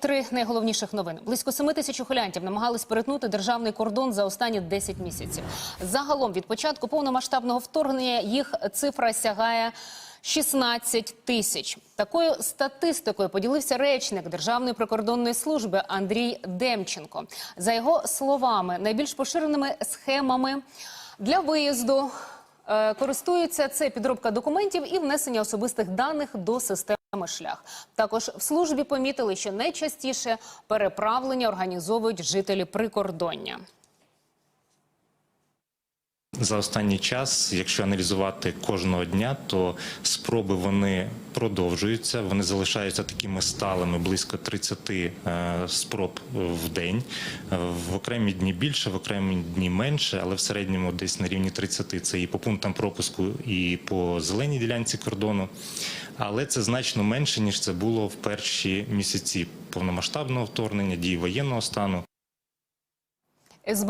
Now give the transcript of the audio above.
3 найголовніших новин. Близько 7 тисяч ухилянтів намагались перетнути державний кордон за останні 10 місяців. Загалом від початку повномасштабного вторгнення їх цифра сягає 16 тисяч. Такою статистикою поділився речник Державної прикордонної служби Андрій Демченко. За його словами, найбільш поширеними схемами для виїзду е, користуються це підробка документів і внесення особистих даних до системи шлях. Також в службі помітили, що найчастіше переправлення організовують жителі прикордоння. За останній час, якщо аналізувати кожного дня, то спроби вони продовжуються. Вони залишаються такими сталими, близько 30 е, спроб в день. В окремі дні більше, в окремі дні менше, але в середньому десь на рівні 30. Це і по пунктам пропуску, і по зеленій ділянці кордону. Але це значно менше ніж це було в перші місяці повномасштабного вторгнення, дії воєнного стану. СБУ